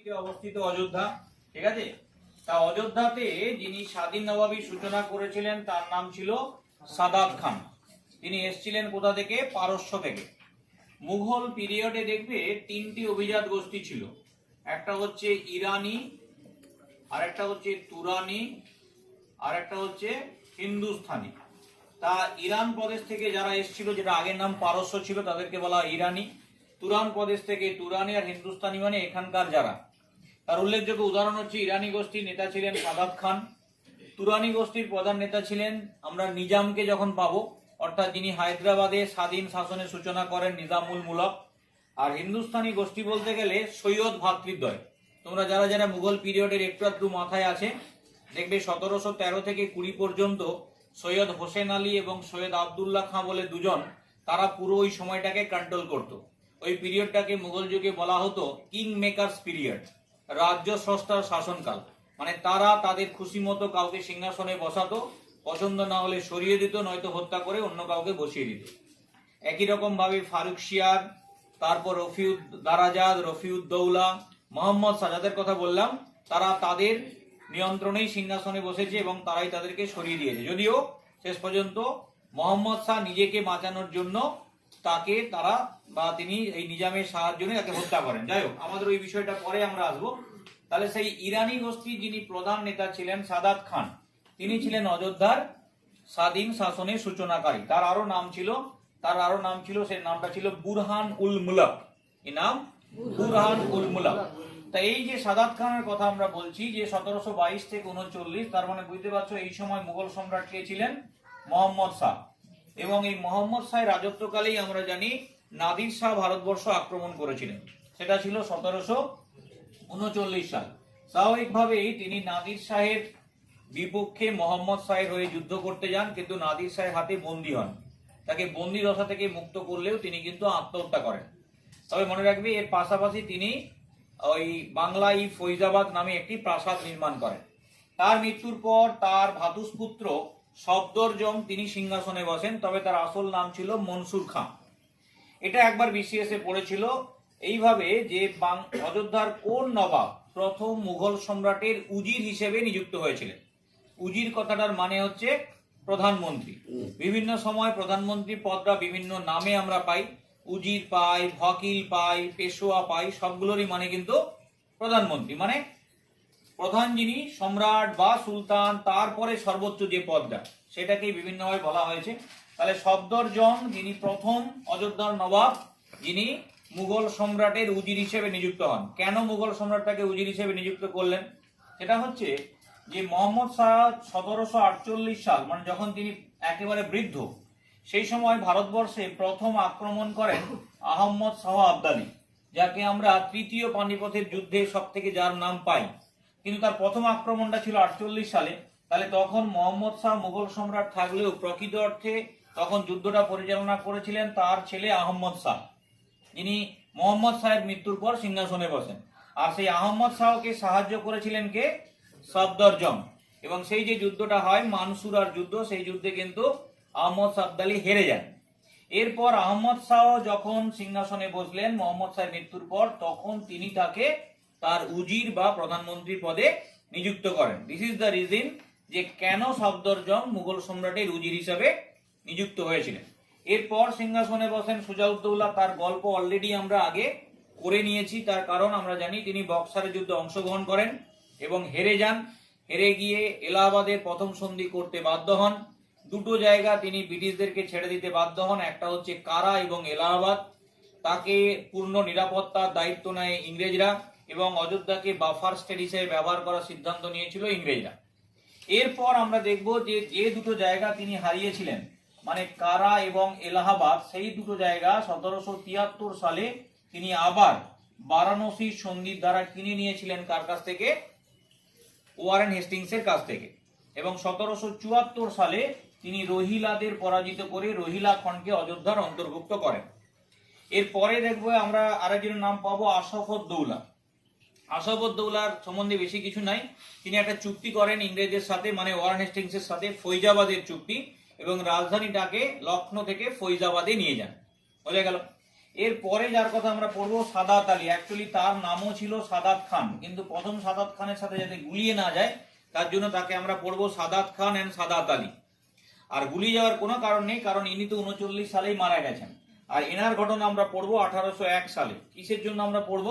দিকে অবস্থিত অযোধ্যা, ঠিক আছে? তা অযোধ্যাতে যিনি স্বাধীন নবাবী সূচনা করেছিলেন, তার নাম ছিল সাদাত খান। তিনি এসেছিলেন কোথা থেকে? পারস্য থেকে। মুঘল পিরিয়ডে দেখবে তিনটি অভিজাত গোষ্ঠী ছিল। একটা হচ্ছে ইরানি আর একটা হচ্ছে তুরানি আর একটা হচ্ছে হিন্দুস্থানি তা ইরান প্রদেশ থেকে যারা এসেছিল, যেটা আগের নাম পারস্য ছিল, তাদেরকে বলা ইরানি। তুরান প্রদেশ থেকে তুরানি আর হিন্দুস্তানি মানে এখানকার যারা। তার উল্লেখযোগ্য উদাহরণ হচ্ছে ইরানি গোষ্ঠীর নেতা ছিলেন সাদাত খান। তুরানি গোষ্ঠীর প্রধান নেতা ছিলেন আমরা নিজামকে যখন পাবো, অর্থাৎ যিনি হায়দ্রাবাদে স্বাধীন শাসনের সূচনা করেন নিজামুল মুলক। আর হিন্দুস্তানি গোষ্ঠী বলতে গেলে সৈয়দ ভ্রাতৃদ্বয় তোমরা যারা যারা মুঘল পিরিয়ডের একটু একটু মাথায় আছে, দেখবে সতেরোশো তেরো থেকে কুড়ি পর্যন্ত সৈয়দ হোসেন আলী এবং সৈয়দ আবদুল্লাহ খাঁ বলে দুজন, তারা পুরো ওই সময়টাকে কন্ট্রোল করত। ওই পিরিয়ডটাকে মুঘল যুগে বলা হতো কিং মেকার্স পিরিয়ড রাজ্য স্রষ্টার শাসনকাল। মানে তারা তাদের খুশি মতো কাউকে সিংহাসনে বসাতো, পছন্দ না হলে সরিয়ে দিত, নয়তো হত্যা করে অন্য কাউকে বসিয়ে দিত। একই রকম ভাবে ফারুক শিয়ার, তারপর রফিউদ দারাজাদ রফিউদ্দৌলা মোহাম্মদ সাজাদের কথা বললাম, তারা তাদের নিয়ন্ত্রণেই সিংহাসনে বসেছে এবং তারাই তাদেরকে সরিয়ে দিয়েছে। যদিও শেষ পর্যন্ত মোহাম্মদ শাহ নিজেকে বাঁচানোর জন্য তাকে তারা বা তিনি এই নিজামের সাহায্য নিয়ে তাকে হত্যা করেন। যাই হোক, আমাদের ওই বিষয়টা পরে আমরা আসব। তাহলে সেই ইরানি গোষ্ঠীর যিনি প্রধান নেতা ছিলেন সাদাত খান, তিনি ছিলেন অযোধ্যার স্বাধীন শাসনের সূচনাকারী। তার আরও নাম ছিল, তার আরও নাম ছিল সেই নামটা ছিল বুরহান উল মুলক। এই নাম? বুরহান উল মুলক। তা এই যে সাদাত খানের কথা আমরা বলছি, যে সতেরোশো বাইশ থেকে উনচল্লিশ, তার মানে বুঝতে পারছ, এই সময় মুঘল সম্রাট কে ছিলেন? মোহাম্মদ শাহ। এবং এই মোহাম্মদ শাহের রাজত্বকালেই আমরা জানি নাদির শাহ ভারতবর্ষ আক্রমণ করেছিলেন। সেটা ছিল সতেরোশো উনচল্লিশ সাল। স্বাভাবিকভাবেই তিনি নাদির শাহের বিপক্ষে মোহাম্মদ শাহের হয়ে যুদ্ধ করতে যান, কিন্তু নাদির শাহের হাতে বন্দী হন। তাকে বন্দি দশা থেকে মুক্ত করলেও তিনি কিন্তু আত্মহত্যা করেন। তবে মনে রাখবে, এর পাশাপাশি তিনি ওই বাংলায় ফৈজাবাদ নামে একটি প্রাসাদ নির্মাণ করেন। তার মৃত্যুর পর তার ভাতুষপুত্র সফদরজং তিনি সিংহাসনে বসেন, তবে তার আসল নাম ছিল মনসুর খাঁ। এটা একবার বিসিএস পড়েছিল। এইভাবে যে অযোধ্যার কোন নবাব প্রথম মুঘল সম্রাটের উজির হিসেবে নিযুক্ত হয়েছিলেন? উজির কথাটার মানে হচ্ছে প্রধানমন্ত্রী। বিভিন্ন সময় প্রধানমন্ত্রী পদটা বিভিন্ন নামে আমরা পাই। উজির পাই ভকিল পাই, পেশোয়া পাই, সবগুলোরই মানে কিন্তু প্রধানমন্ত্রী। মানে প্রধান যিনি সম্রাট বা সুলতান, তারপরে সর্বোচ্চ যে পদটা, সেটাকেই বিভিন্নভাবে বলা হয়েছে। তাহলে সফদরজং যিনি প্রথম অযোধ্যার নবাব, যিনি মুঘল সম্রাটের উজির হিসেবে নিযুক্ত হন। কেন মুঘল সম্রাট তাকে উজির হিসেবে নিযুক্ত করলেন? সেটা হচ্ছে যে মোহাম্মদ শাহ সতেরোশো আটচল্লিশ সাল মানে যখন তিনি একেবারে বৃদ্ধ, সেই সময় ভারতবর্ষে প্রথম আক্রমণ করেন আহম্মদ শাহ আবদালি, যাকে আমরা তৃতীয় পানিপথের যুদ্ধে সব থেকে যার নাম পাই। কিন্তু তার প্রথম আক্রমণটা ছিল আটচল্লিশ সালে। তাহলে তখন মোহাম্মদ শাহ মুঘল সম্রাট থাকলেও প্রকৃত অর্থে তখন যুদ্ধটা পরিচালনা করেছিলেন তার ছেলে আহম্মদ শাহ। যিনি মোহাম্মদ শাহের মৃত্যুর পর সিংহাসনে বসেন। আর সেই আহম্মদ শাহকে সাহায্য করেছিলেন কে? সফদরজং এবং সেই যে যুদ্ধটা হয়, মানসুরার যুদ্ধ, সেই যুদ্ধে কিন্তু আহমদ সাবদালি হেরে যান। এরপর আহমদ শাহ যখন সিংহাসনে বসলেন মোহাম্মদ শাহের মৃত্যুর পর, তখন তিনি তাকে তার উজির বা প্রধানমন্ত্রী পদে নিযুক্ত করেন। দিস ইজ দ্য রিজন যে কেন সফদরজং মুঘল সম্রাটের উজির হিসাবে নিযুক্ত হয়েছিলেন। এরপর সিংহাসনে বসেন সুজাউদ্দৌলা, তার গল্প অলরেডি আমরা আগে করে নিয়েছি। তার কারণ আমরা জানি, তিনি বক্সারের যুদ্ধে অংশগ্রহণ করেন এবং হেরে যান। হেরে গিয়ে এলাহাবাদের প্রথম সন্ধি করতে বাধ্য হন। দুটো জায়গা তিনি ব্রিটিশদেরকে ছেড়ে দিতে বাধ্য হন। একটা হচ্ছে কারা এবং এলাহাবাদ। তাকে পূর্ণ নিরাপত্তার দায়িত্ব নেয় ইংরেজরা। এবং অযোধ্যাকে বাফার স্টেট হিসেবে ব্যবহার করার সিদ্ধান্ত নিয়েছিল ইংরেজরা। এরপর আমরা দেখব যে যে দুটো জায়গা তিনি হারিয়েছিলেন মানে কারা এবং এলাহাবাদ, সেই দুটো জায়গা সতেরোশো তিয়াত্তর সালে তিনি আবার বারাণসী সন্ধির দ্বারা কিনে নিয়েছিলেন কার কাছ থেকে? ওয়ারেন হেস্টিংসের কাছ থেকে। এবং সতেরোশো চুয়াত্তর সালে তিনি রোহিলাদের পরাজিত করে রোহিলা খনকে অযোধ্যার অন্তর্ভুক্ত করেন। এরপরে দেখব আমরা আরেকজনের নাম পাবো আশফুদ্দৌলা আশফুদ্দৌলার সম্বন্ধে বেশি কিছু নাই। তিনি একটা চুক্তি করেন ইংরেজের সাথে মানে ওয়ারেন হেস্টিংসের সাথে, ফৈজাবাদের চুক্তি, এবং রাজধানীটাকে লখনৌ থেকে ফৈজাবাদে নিয়ে যান। বোঝা গেল? এর পরে যার কথা আমরা পড়ব, সাদাত আলী। অ্যাকচুয়ালি তার নামও ছিল সাদাত খান, কিন্তু প্রথম সাদাত খানের সাথে যাতে গুলিয়ে না যায়, তার জন্য তাকে আমরা পড়ব সাদাত খান এন্ড সাদাত আলী। আর গুলিয়ে যাওয়ার কোনো কারণ নেই, কারণ ইনি তো উনচল্লিশ সালেই মারা গেছেন। আর এনার ঘটনা আমরা পড়ব আঠারোশো এক সালে। কিসের জন্য আমরা পড়ব?